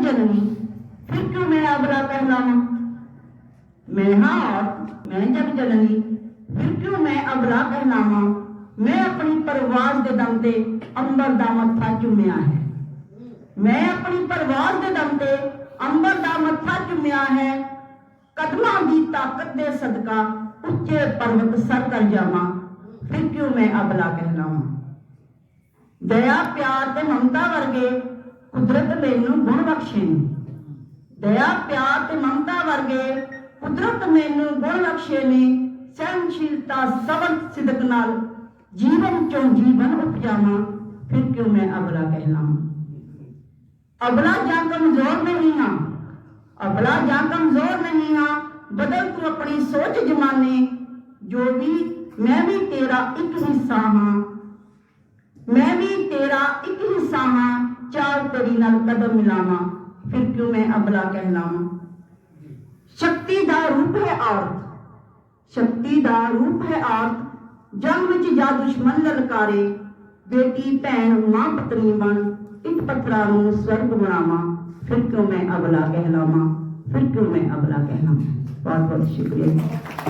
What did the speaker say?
जननी फिर क्यों मैं अबला कहलावा मैं हाँ और मैं जब जननी फिर क्यों मैं अबला कहलावा मैं अपनी परवाज ਦੇ ਦਮ ਤੇ ਅੰਬਰ ਦਾ ਮੱਥਾ ਚੁੰਮਿਆ ਹੈ ਮੈਂ ਆਪਣੀ ਪਰਵਾਜ਼ ਦੇ ਦਮ ਤੇ ਅੰਬਰ ਦਾ ਮੱਥਾ ਚੁੰਮਿਆ ਹੈ ਕਦਮਾਂ ਦੀ ਤਾਕਤ ਦੇ ਸਦਕਾ ਉੱਚੇ ਪਰਵਤ ਸਰ ਕਰ ਜਾਵਾਂ ਫਿਰ ਕਿਉਂ ਮੈਂ ਅਬਲਾ ਕਹਿਲਾਵਾਂ ਦਇਆ ਪਿਆਰ ਤੇ ਮਮਤਾ ਵਰਗੇ ਕੁਦਰਤ ਮੈਨੂੰ ਗੁਣ ਬਖਸ਼ੇ ਦਇਆ, ਪਿਆਰ ਤੇ ਮਮਤਾ ਵਰਗੇ ਕੁਦਰਤ ਮੈਨੂੰ ਗੁਣ ਬਖਸ਼ੇ ਨੇ ਸਹਿਨਸ਼ੀਲਤਾ ਸਬਰ ਸਿਦਕ ਨਾਲ ਜੀਵਨ ਚੋਂ ਜੀਵਨ ਉਪਜਾਵਾਂ, ਫਿਰ ਕਿਉਂ ਮੈਂ ਅਬਲਾ ਕਹਿਲਾਵਾਂ? ਅਬਲਾ ਜਾਂ ਕਮਜ਼ੋਰ ਨਹੀਂ ਹਾਂ। ਅਬਲਾ ਜਾਂ ਕਮਜ਼ੋਰ ਨਹੀਂ ਹਾਂ। ਬਦਲ ਤੂੰ ਆਪਣੀ ਸੋਚ ਜਮਾਨੇ, ਜੋ ਵੀ ਮੈਂ ਵੀ ਤੇਰਾ ਇੱਕ ਹਿੱਸਾ ਹਾਂ। ਮੈਂ ਵੀ ਤੇਰਾ ਇੱਕ ਹਿੱਸਾ ਹਾਂ। चाल तेरी नाल कदम मिलावा फिर क्यों मैं अबला कहलावा शक्ति दा रूप है औरत शक्ति दा रूप है औरत जंग ਵਿੱਚ ਜਾ ਦੁਸ਼ਮਣ ਲਲਕਾਰੇ ਬੇਟੀ ਭੈਣ ਮਾਂ ਪਤਨੀ ਬਣ ਇੱਕ ਪੱਥਰਾਂ ਨੂੰ ਸਵਰਗ ਬਣਾਵਾਂ ਫਿਰ ਕਿਉਂ ਮੈਂ ਅਬਲਾ ਕਹਿਲਾਵਾਂ ਫਿਰ ਕਿਉਂ ਮੈਂ ਅਬਲਾ ਕਹਿਲਾਵਾਂ ਬਹੁਤ ਬਹੁਤ ਸ਼ੁਕਰੀਆ